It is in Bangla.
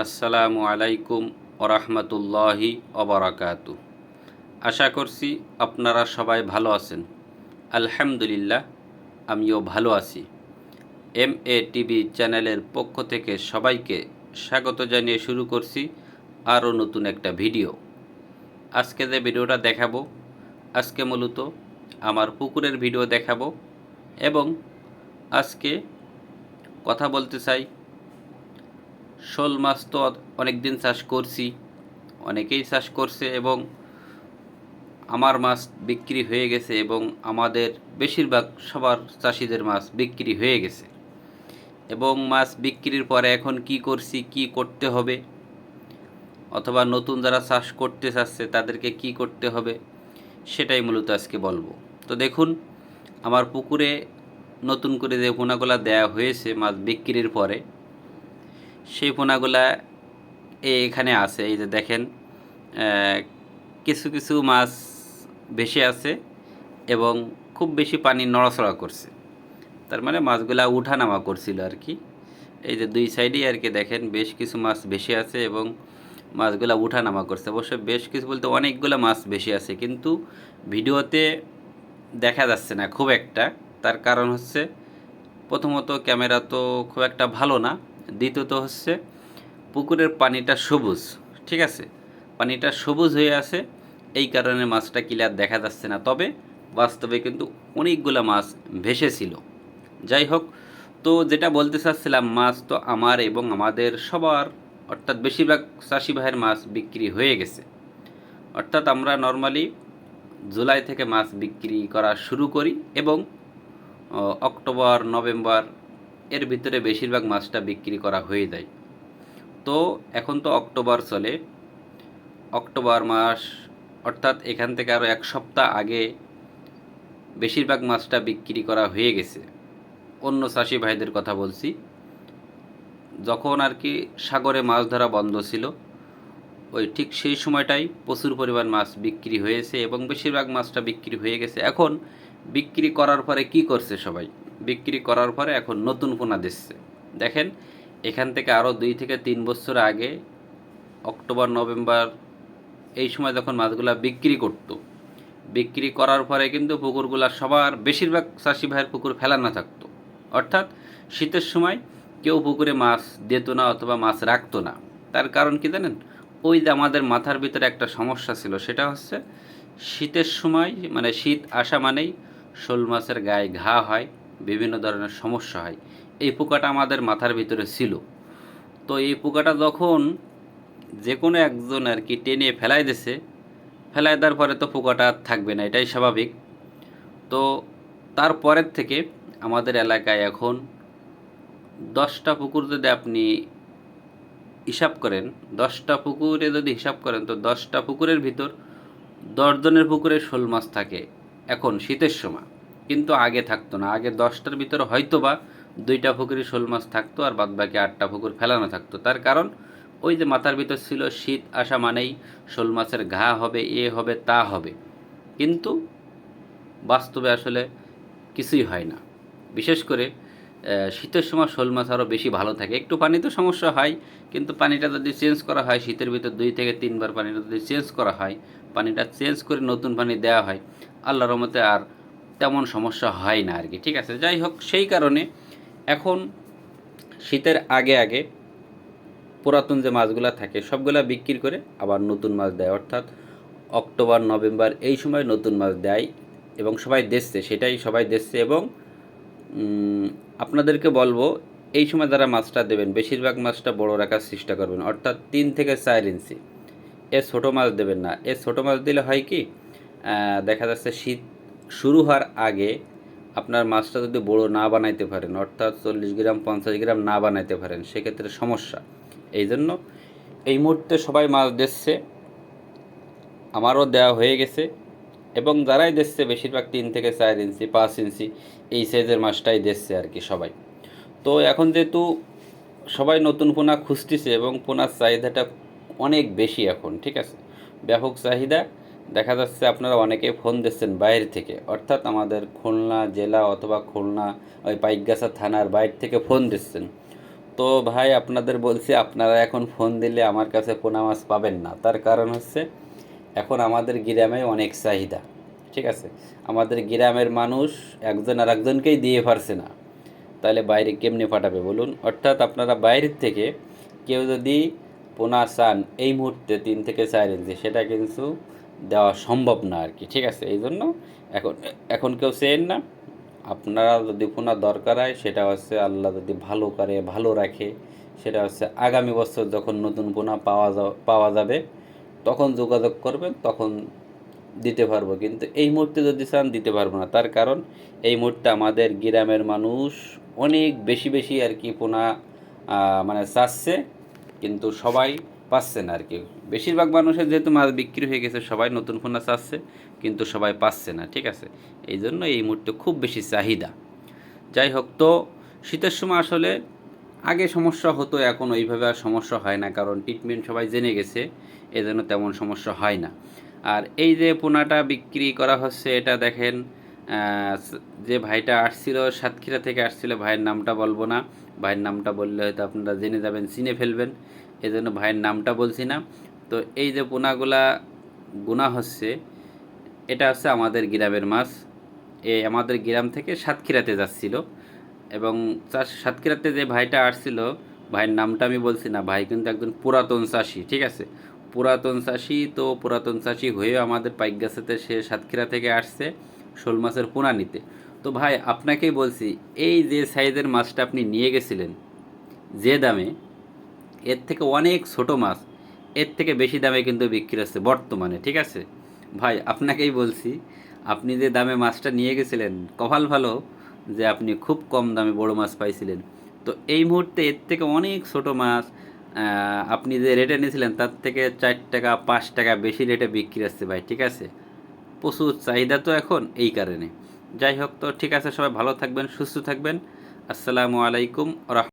আসসালামু আলাইকুম ওরহমতুল্লাহি অবরাকাতু আশা করছি আপনারা সবাই ভালো আছেন। আলহামদুলিল্লাহ, আমিও ভালো আছি। এম এ টিভি চ্যানেলের পক্ষ থেকে সবাইকে স্বাগত জানিয়ে শুরু করছি আরও নতুন একটা ভিডিও। আজকে যে ভিডিওটা দেখাবো, আজকে মূলত আমার পুকুরের ভিডিও দেখাবো এবং আজকে কথা বলতে চাই শোল মাছ তো অনেক দিন চাষ করছি, অনেকেই চাষ করছে এবং আমার মাছ বিক্রি হয়ে গেছে এবং আমাদের বেশিরভাগ সবার চাষিদের মাছ বিক্রি হয়ে গেছে। এবং মাছ বিক্রির পরে এখন কি করছি, কি করতে হবে? অথবা নতুন যারা চাষ করতে চাচ্ছে, তাদেরকে কি করতে হবে? সেটাই মূলত আজকে বলব। তো দেখুন, আমার পুকুরে নতুন করে যে পোনাগুলা দেয়া হয়েছে মাছ বিক্রির পরে সেই পোনাগুলা এখানে আছে, এই যে দেখেন কিছু কিছু মাছ ভেসে আছে এবং খুব বেশি পানি নড়াচড়া করছে। তার মানে মাছগুলা উঠানামা করছিল আর কি এই যে দুই সাইডেই আর কি দেখেন, বেশ কিছু মাছ ভেসে আছে এবং মাছগুলা উঠানামা করছে। অবশ্য বেশ কিছু বলতে অনেকগুলো মাছ বেশি আছে, কিন্তু ভিডিওতে দেখা যাচ্ছে না খুব একটা। তার কারণ হচ্ছে প্রথমত ক্যামেরা তো খুব একটা ভালো না। দ্বিতীয়ত হচ্ছে পুকুরের পানিটা সবুজ, ঠিক আছে? পানিটা সবুজ হয়ে আছে, এই কারণে মাছটা ক্লিয়ার দেখা যাচ্ছে না। তবে বাস্তবে কিন্তু অনেকগুলো মাছ ভেসেছিল। যাই হোক, তো যেটা বলতে চাচ্ছিলাম, মাছ তো আমার এবং আমাদের সবার, অর্থাৎ বেশিরভাগ চাষি ভাইয়ের মাছ বিক্রি হয়ে গেছে। অর্থাৎ আমরা নর্মালি জুলাই থেকে মাছ বিক্রি করা শুরু করি এবং অক্টোবর, নভেম্বর এর ভিতরে বেশিরভাগ মাছটা বিক্রি করা হয়ে যায়। তো এখন তো অক্টোবর চলে। অক্টোবর মাস, অর্থাৎ এখান থেকে আরও এক সপ্তাহ আগে বেশিরভাগ মাছটা বিক্রি করা হয়ে গেছে। অন্য চাষি ভাইদের কথা বলছি। যখন আর কি সাগরে মাছ ধরা বন্ধ ছিল, ওই ঠিক সেই সময়টাই প্রচুর পরিমাণ মাছ বিক্রি হয়েছে এবং বেশিরভাগ মাছটা বিক্রি হয়ে গেছে। এখন বিক্রি করার পরে কি করছে সবাই? বিক্রি করার পরে এখন নতুন পোনা দিচ্ছে। দেখেন, এখান থেকে আরও দুই থেকে তিন বছর আগে, অক্টোবর, নভেম্বর, এই সময় যখন মাছগুলা বিক্রি করত, বিক্রি করার পরে কিন্তু পুকুরগুলা সবার বেশিরভাগ চাষি ভাইয়ের পুকুর ফেলানো থাকতো। অর্থাৎ, শীতের সময় কেউ পুকুরে মাছ দিত না অথবা মাছ রাখতো না। তার কারণ কি জানেন? ওই যে আমাদের মাথার ভিতরে একটা সমস্যা ছিল, সেটা হচ্ছে শীতের সময় মানে শীত আসা মানেই শোল মাছের গায়ে ঘা হয় বিভিন্ন ধরনের সমস্যা হয়। এই পোকাটা আমাদের মাথার ভিতরে ছিল। তো এই পোকাটা যখন যে কোনো একজন আর কি টেনে ফেলাই দিছে, ফেলাই দেওয়ার পরে তো পোকাটা থাকবে না, এটাই স্বাভাবিক। তো তারপরের থেকে আমাদের এলাকায় এখন দশটা পুকুর যদি আপনি হিসাব করেন, দশটা পুকুরে যদি হিসাব করেন, তো দশটা পুকুরের ভিতর দশজনের পুকুরে শোল মাছ থাকে, এখন শীতের সময়। কিন্তু আগে থাকতো না। আগে দশটার ভিতরে হয়তো বা দুইটা পুকুরে শোল মাছ থাকতো আর বাদ বাকি আটটা পুকুর ফেলানো থাকতো। তার কারণ ওই যে মাথার ভিতর ছিল, শীত আসা মানেই শোল মাছের ঘা হবে, এ হবে, তা হবে। কিন্তু বাস্তবে আসলে কিছুই হয় না। বিশেষ করে শীতের সময় শোল মাছ আরও বেশি ভালো থাকে। একটু পানিতে সমস্যা হয়, কিন্তু পানিটা যদি চেঞ্জ করা হয়, শীতের ভিতর দুই থেকে তিনবার পানিটা যদি চেঞ্জ করা হয়, পানিটা চেঞ্জ করে নতুন পানি দেওয়া হয়, আল্লাহর রহমতে আর তেমন সমস্যা হয় না আর কি ঠিক আছে, যাই হোক, সেই কারণে এখন শীতের আগে আগে পুরাতন যে মাছগুলো থাকে, সবগুলা বিক্রি করে আবার নতুন মাছ দেয়। অর্থাৎ অক্টোবর, নভেম্বর এই সময় নতুন মাছ দেয় এবং সবাই দেখছে, সেটাই সবাই দেখছে এবং আপনাদেরকে বলব, এই সময় যারা মাছটা দেবেন, বেশিরভাগ মাছটা বড় রাখার চেষ্টা করবেন। অর্থাৎ তিন থেকে চার ইঞ্চি। এ ছোটো মাছ দেবেন না। এ ছোটো মাছ দিলে হয় কি দেখা যাচ্ছে শীত শুরু হওয়ার আগে আপনার মাছটা যদি বড় না বানাইতে পারেন, অর্থাৎ চল্লিশ গ্রাম, পঞ্চাশ গ্রাম না বানাইতে পারেন, সেক্ষেত্রে সমস্যা। এই জন্য এই মুহূর্তে সবাই মাছ দিচ্ছে, আমারও দেওয়া হয়ে গেছে, এবং যারাই দিচ্ছে, বেশিরভাগ তিন থেকে চার ইঞ্চি, পাঁচ ইঞ্চি, এই সাইজের মাছটাই দিচ্ছে আর কি সবাই। তো এখন যেহেতু সবাই নতুন পোনা খুঁজতেছে এবং পোনার চাহিদাটা অনেক বেশি এখন, ঠিক আছে? ব্যাপক চাহিদা দেখা যাচ্ছে আপনারা অনেকে ফোন দিচ্ছেন বাইরে থেকে। অর্থাৎ আমাদের খুলনা জেলা অথবা খুলনা ওই পাইকগাছা থানার বাইরে থেকে ফোন দিচ্ছেন। তো ভাই, আপনাদের বলছি, আপনারা এখন ফোন দিলে আমার কাছে পোনা মাছ পাবেন না। তার কারণ হচ্ছে, এখন আমাদের গ্রামে অনেক চাহিদা, ঠিক আছে? আমাদের গ্রামের মানুষ একজন আর একজনকেই দিয়ে পারছে না। তাহলে বাইরে কেমনে পাঠাবে বলুন? অর্থাৎ আপনারা বাইরের থেকে কেউ যদি পোনা চান, এই মুহূর্তে তিন থেকে চার ইঞ্চি, সেটা কিন্তু দেওয়া সম্ভব না আর কি, ঠিক আছে? এই জন্য এখন এখন কেউ চেন না। আপনারা যদি পোনা দরকার হয়, সেটা হচ্ছে আল্লাহ যদি ভালো করে, ভালো রাখে, সেটা হচ্ছে আগামী বছর যখন নতুন পোনা পাওয়া পাওয়া যাবে, তখন যোগাযোগ করবেন, তখন দিতে পারব। কিন্তু এই মুহূর্তে যদি চান, দিতে পারব না। তার কারণ, এই মুহূর্তে আমাদের গ্রামের মানুষ অনেক বেশি বেশি আর কি পোনা মানে চাচ্ছে। কিন্তু সবাই পাচ্ছে না আর কি। বেশিরভাগ মানুষের যেহেতু মাছ বিক্রি হয়ে গেছে, সবাই নতুন পোনা চাচ্ছে, কিন্তু সবাই পাচ্ছে না, ঠিক আছে? এই জন্য এই মুহূর্তে খুব বেশি চাহিদা। যাই হোক, তো শীতের সময় আসলে আগে সমস্যা হতো, এখন ওইভাবে আর সমস্যা হয় না, কারণ ট্রিটমেন্ট সবাই জেনে গেছে, এজন্য তেমন সমস্যা হয় না। আর এই যে পোনাটা বিক্রি করা হচ্ছে, এটা দেখেন যে ভাইটা আসছিল, সাতক্ষীরা থেকে আসছিল, ভাইয়ের নামটা বলব না, ভাইয়ের নামটা বললে হয়তো আপনারা জেনে যাবেন, চিনে ফেলবেন। এজন্য ভাইয়ের নামটা বলছি না। তো এই যে পোনাগুলা গুণা হচ্ছে, এটা হচ্ছে আমাদের গ্রামের মাছ। এই আমাদের গ্রাম থেকে সাতক্ষীরাতে যাচ্ছিল এবং সাতক্ষীরাতে যে ভাইটা আসছিল, ভাইয়ের নামটা আমি বলছি না, ভাই কিন্তু একজন পুরাতন চাষি, ঠিক আছে? পুরাতন চাষি তো পুরাতন চাষি হয়েও আমাদের পাইকগাছাতে সে সাতক্ষীরা থেকে আসছে শোল মাছের পোনা নিতে। তো ভাই, আপনাকেই বলছি, এই যে সাইজের মাছটা আপনি নিয়ে গেছিলেন, যে দামে এর থেকে অনেক ছোট মাছ, এর থেকে বেশি দামে কিন্তু বিক্রি হচ্ছে বর্তমানে, ঠিক আছে? ভাই, আপনাকেই বলছি, আপনি যে দামে মাছটা নিয়ে গেছিলেন, কপাল ভালো যে আপনি খুব কম দামে বড় মাছ পাইছিলেন। তো এই মুহূর্তে এর থেকে অনেক ছোট মাছ আপনি যে রেটে নিয়েছিলেন, তার থেকে চার টাকা, পাঁচ টাকা বেশি রেটে বিক্রি হচ্ছে ভাই, ঠিক আছে? প্রচুর চাহিদা তো এখন এই কারণে। যাই হোক তো, ঠিক আছে, সবাই ভালো থাকবেন, সুস্থ থাকবেন। আসসালামু আলাইকুম রহমতুল্লাহ